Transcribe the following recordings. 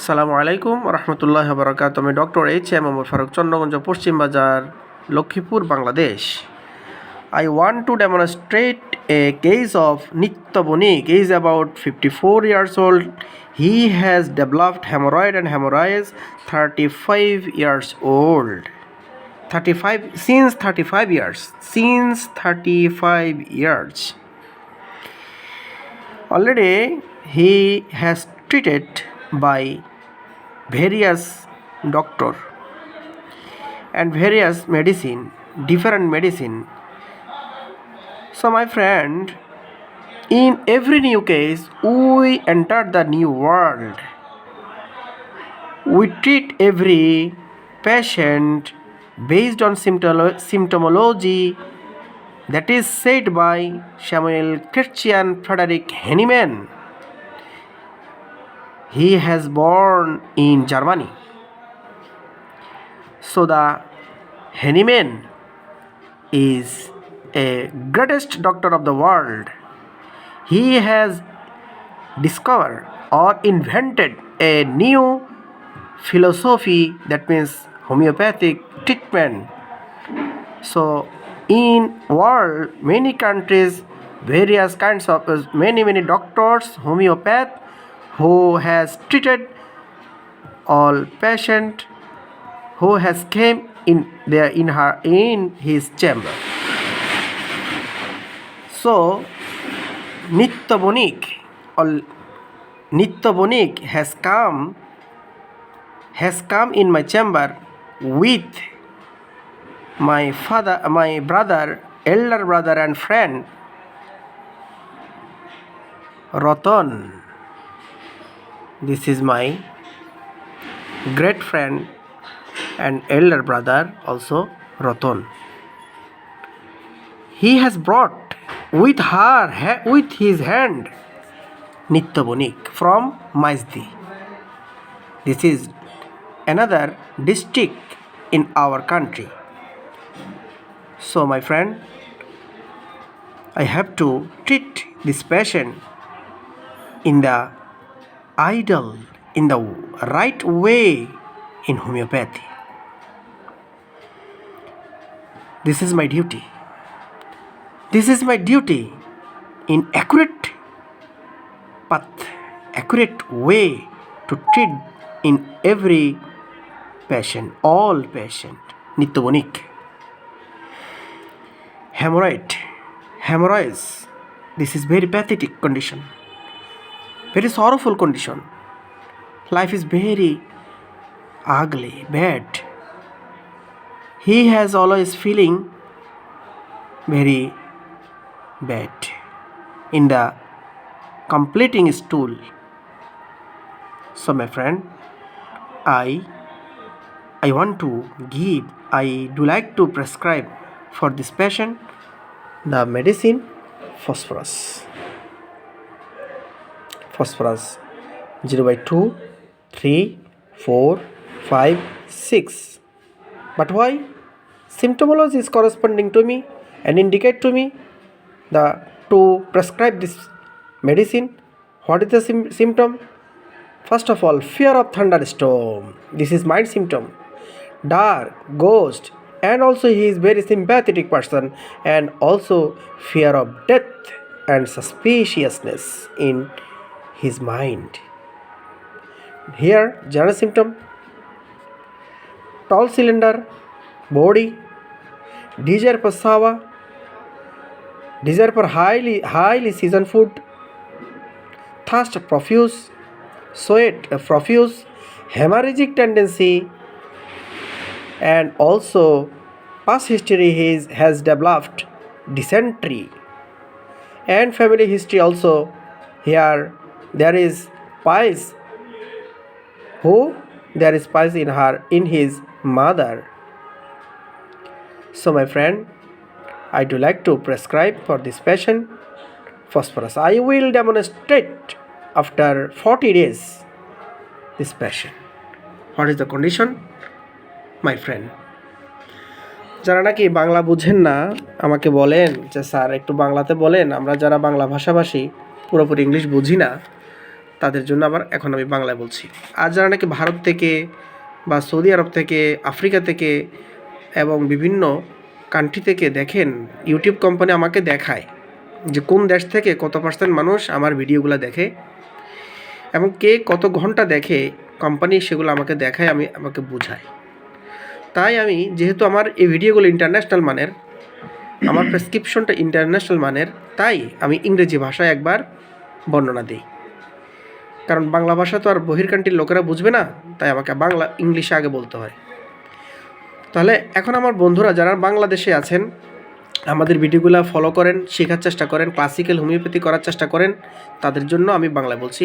সালামু আলাইকুম রহমতুল্লাহ বরকাত। আমি doctor H M Mohammad Faruk Chandraganj, পশ্চিম বাজার, Lakshmipur, Bangladesh. I want to demonstrate a case of Nitya Banik is about fifty four years old he has developed hemorrhoid and hemorrhoids 35 years old. 35 since 35 years, since 35 years. Already he has treated by various doctor and various medicine different medicine so my friend in every new case we enter the new world we treat every patient based on symptolo- symptomology that is said by Samuel Christian Frederick Henneman. He has born in Germany. So the Henneman is a greatest doctor of the world. He has discovered or invented a new philosophy that means homeopathic treatment so in world many countries various kinds of many many doctors homeopath who has treated all patient who has came in there in her in his chamber. So nitya bonik or nitya bonik has come has come in my chamber with my father my brother elder brother and friend Ratan this is my great friend and elder brother also Ratan he has brought with her with his hand Nityabonik from Maizdi. This is another district in our country. So my friend i have to treat this patient in the ideal in the right way in homeopathy. This is my duty. This is my duty in accurate path accurate way to treat in every patient all patient nityobonik hemorrhoid hemorrhoids this is very pathetic condition very sorrowful condition. Life is very ugly bad. He has always feeling very bad. In the completing stool. So my friend i i want to give i do like to prescribe for this patient the medicine phosphorus phosphorus 0 by 2 3 4 5 6 but why? Symptomology is corresponding to me and indicate to me the to prescribe this medicine. What is the sym- symptom? First of all fear of thunderstorm. This is mind symptom. Dark ghost and also he is very sympathetic person and also fear of death and suspiciousness in his mind. Here general symptom. Tall cylinder body desire for sawa desire for highly highly seasoned food thirst profuse sweat profuse hemorrhagic tendency and also past history is, has developed dysentery. And family history also here there is pies who there is pies in her in his mother so my friend i do like to prescribe for this patient phosphorus i will demonstrate after 40 days this patient what is the condition my friend যারা নাকি বাংলা বুঝেন না আমাকে বলেন যে sir একটু বাংলাতে বলেন আমরা যারা বাংলা ভাষাভাষী পুরোপুরি ইংলিশ বুঝি না তাদের জন্য আবার এখন আমি বাংলায় বলছি। আর যারা নাকি ভারত থেকে বা সৌদি আরব থেকে, আফ্রিকা থেকে এবং বিভিন্ন কান্ট্রি থেকে দেখেন, ইউটিউব কোম্পানি আমাকে দেখায় যে কোন দেশ থেকে কত পার্সেন্ট মানুষ আমার ভিডিওগুলো দেখে এবং কে কত ঘণ্টা দেখে কোম্পানি সেগুলো আমাকে দেখায়, আমি আমাকে বোঝায়। তাই আমি, যেহেতু আমার এই ভিডিওগুলো ইন্টারন্যাশনাল মানের, আমার প্রেসক্রিপশনটা ইন্টারন্যাশনাল মানের, তাই আমি ইংরেজি ভাষায় একবার বর্ণনা দিই। কারণ বাংলা ভাষা তো আর বহির্কান্ট্রির লোকেরা বুঝবে না, তাই আমাকে বাংলা ইংলিশে আগে বলতে হয়। তাহলে এখন আমার বন্ধুরা যারা বাংলাদেশে আছেন, আমাদের ভিডিওগুলো ফলো করেন, শেখার চেষ্টা করেন ক্লাসিক্যাল হোমিওপ্যাথি করার চেষ্টা করেন, তাদের জন্য আমি বাংলা বলছি।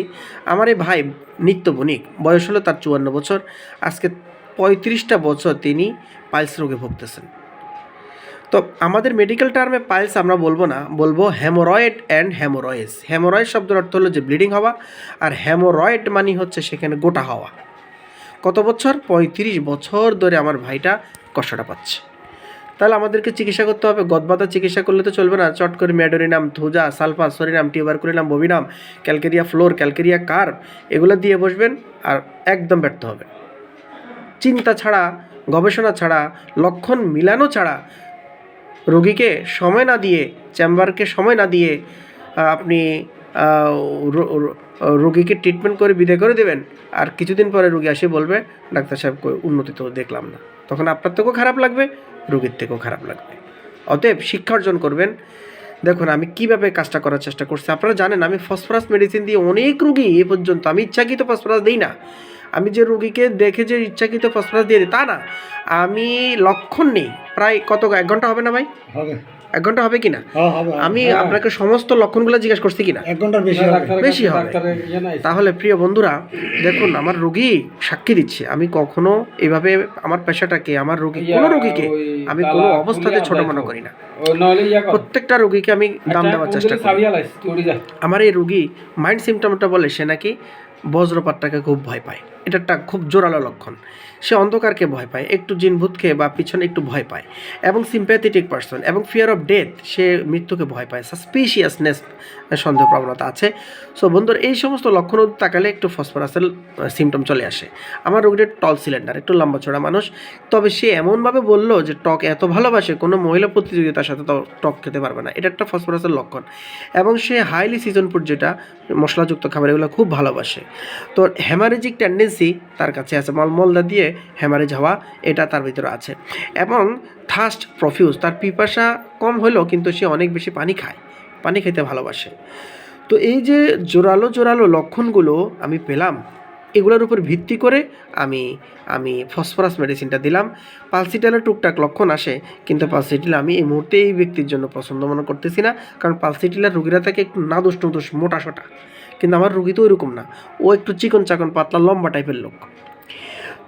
আমার এই ভাই নিত্য বণিক বয়স হলো তার চুয়ান্ন বছর, আজকে পঁয়ত্রিশটা বছর তিনি পাইলস রোগে ভুগতেছেন। তো আমাদের মেডিকেল টার্মে পাইলস আমরা বলব না, বলব হ্যামোরয়েড অ্যান্ড হ্যামোরয়েস হ্যামোরয়েড শব্দের অর্থ হলো যে ব্লিডিং হওয়া, আর হ্যামোরয়েড মানে হচ্ছে সেখানে গোটা হওয়া। কত বছর? পঁয়ত্রিশ বছর ধরে আমার ভাইটা কষ্টটা পাচ্ছে। তাহলে আমাদেরকে চিকিৎসা করতে হবে গদবাতা চিকিৎসা করলে তো চলবে না। চট করে medorrhinum thuja sulphur psorinum tuberculinum ববিনাম, calcarea fluor, calcarea কার এগুলো দিয়ে বসবেন আর একদম ব্যর্থ হবে চিন্তা ছাড়া, গবেষণা ছাড়া, লক্ষণ মিলানো ছাড়া রোগীকে সময় না দিয়ে, চেম্বারকে সময় না দিয়ে আপনি রোগীকে ট্রিটমেন্ট করে বিদায় করে দেবেন। আর কিছুদিন পরে রোগী এসে বলবে, ডাক্তার সাহেব উন্নতি তো দেখলাম না। তখন আপনার থেকেও খারাপ লাগবে, রোগীর থেকেও খারাপ লাগবে। অতএব শিক্ষা অর্জন করবেন। দেখুন, আমি কীভাবে কাজটা করার চেষ্টা করছি। আপনারা জানেন, আমি ফসফরাস মেডিসিন দিয়ে অনেক রুগী এ পর্যন্ত, আমি ইচ্ছাকৃত ফসফরাস দিই না। আমি যে রুগীকে দেখে যে ইচ্ছাকৃত ফসফরাস দিয়ে দিই তা না। আমি লক্ষণ নেই। প্রায় কত এক ঘণ্টা হবে না ভাই? হবে। এক ঘণ্টা হবে কিনা হ্যাঁ আমি আপনাকে সমস্ত লক্ষণগুলো জিজ্ঞেস করছি কিনা এক ঘণ্টার বেশি হবে। বেশি হবে। তাহলে প্রিয় বন্ধুরা দেখুন আমার রোগী সাক্ষী দিচ্ছে। আমি কখনো এভাবে আমার পেশাটাকে আমার রোগী কোনো রোগীকে আমি কোনো অবস্থাতে ছোট মনে করি না। প্রত্যেকটা রোগীকে আমি দাম দেওয়ার চেষ্টা করি। আমার এই রোগী মাইন্ড সিমটমটা বলে সে নাকি বজ্রপাতটাকে খুব ভয় পায়। এটা একটা খুব জোরালো লক্ষণ। সে অন্ধকারকে ভয় পায়, একটু জিনভূতকে বা পিছনে একটু ভয় পায় এবং সিম্প্যাথেটিক পার্সন এবং ফিয়ার অফ ডেথ সে মৃত্যুকে ভয় পায়। সাসপিশিয়াসনেস সন্দেহ প্রবণতা আছে। সো বন্ধুর, এই সমস্ত লক্ষণ তাকালে একটু ফসফরাসের সিমটম চলে আসে। আমার রোগীটা টল সিলিন্ডার একটু লম্বা চড়া মানুষ। তবে সে এমনভাবে বলল যে, টক এত ভালোবাসে, কোনো মহিলা প্রতিযোগিতার সাথে তো টক খেতে পারবে না। এটা একটা ফসফরাসের লক্ষণ। এবং সে হাইলি সিজন ফুড যেটা মশলাযুক্ত খাবার, এগুলো খুব ভালোবাসে। তো হ্যামারেজিক টেন্ডেন্সি তার কাছে আছে মলমলদা দিয়ে হ্যামারেজ হওয়া এটা তার ভিতরে আছে। এবং থার্স্ট প্রফিউজ তার পিপাসা কম হলেও কিন্তু সে অনেক বেশি পানি খায়, পানি খেতে ভালোবাসে। তো এই যে জোরালো জোরালো লক্ষণগুলো আমি পেলাম এগুলোর উপর ভিত্তি করে আমি আমি ফসফরাস মেডিসিনটা দিলাম। পালসিটালের টুকটাক লক্ষণ আসে, কিন্তু পালসিটিল আমি এই মুহূর্তে এই ব্যক্তির জন্য পছন্দ মনে করতেছি না, কারণ পালসিটিলার রুগীরা থাকে একটু নাদুস নুদুস মোটা সোটা কিন্তু আমার রুগী তো ওইরকম না, ও একটু চিকন চাকন পাতলা, লম্বা টাইপের লোক।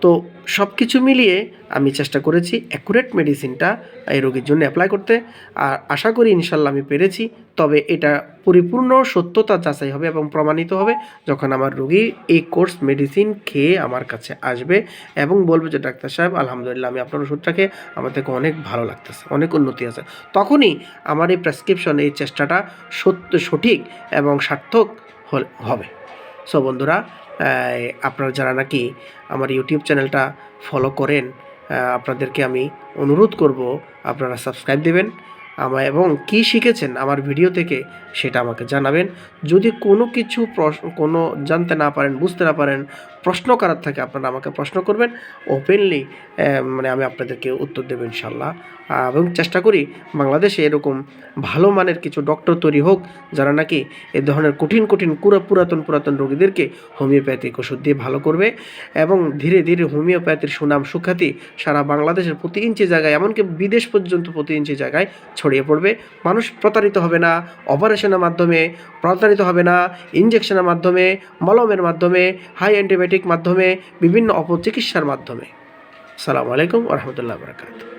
তো সব কিছু মিলিয়ে আমি চেষ্টা করেছি অ্যাকুরেট মেডিসিনটা এই রোগীর জন্য অ্যাপ্লাই করতে। আর আশা করি ইনশাল্লাহ আমি পেরেছি। তবে এটা পরিপূর্ণ সত্যতা যাচাই হবে এবং প্রমাণিত হবে যখন আমার রোগী এই কোর্স মেডিসিন খেয়ে আমার কাছে আসবে এবং বলবে যে, ডাক্তার সাহেব, আলহামদুলিল্লাহ, আমি আপনার ওষুধটা খেয়ে আমার থেকে অনেক ভালো লাগতেছে, অনেক উন্নতি আছে। তখনই আমার এই প্রেসক্রিপশন এই চেষ্টাটা সত্য সঠিক এবং সার্থক হবে। সো বন্ধুরা আপনারা যারা নাকি আমার ইউটিউব চ্যানেলটা ফলো করেন আপনাদেরকে আমি অনুরোধ করব আপনারা সাবস্ক্রাইব দেবেন। আমার এবং কি শিখেছেন আমার ভিডিও থেকে সেটা আমাকে জানাবেন। যদি কোনো কিছু প্রশ্ন কোনো জানতে না পারেন, বুঝতে না পারেন, প্রশ্ন করার থাকে আপনারা আমাকে প্রশ্ন করবেন। ওপেনলি মানে আমি আপনাদেরকে উত্তর দেবো ইনশাল্লাহ এবং চেষ্টা করি বাংলাদেশে এরকম ভালো মানের কিছু ডক্টর তৈরি হোক, যারা নাকি এ ধরনের কঠিন কঠিন, পুরা, পুরাতন পুরাতন রোগীদেরকে হোমিওপ্যাথিক ওষুধ দিয়ে ভালো করবে এবং ধীরে ধীরে হোমিওপ্যাথির সুনাম, সুখ্যাতি সারা বাংলাদেশের প্রতি ইঞ্চি জায়গায়, এমনকি বিদেশ পর্যন্ত প্রতি ইঞ্চি জায়গায় ছড়িয়ে পড়বে। মানুষ প্রতারিত হবে না, অপারেশনের মাধ্যমে, প্রতারিত হবে না ইঞ্জেকশনের মাধ্যমে, মলমের মাধ্যমে হাই অ্যান্টিবায়োটিক মাধ্যমে, বিভিন্ন অপচিকিৎসার মাধ্যমে। সালামু আলাইকুম রহমতুল্লাহ বরকাত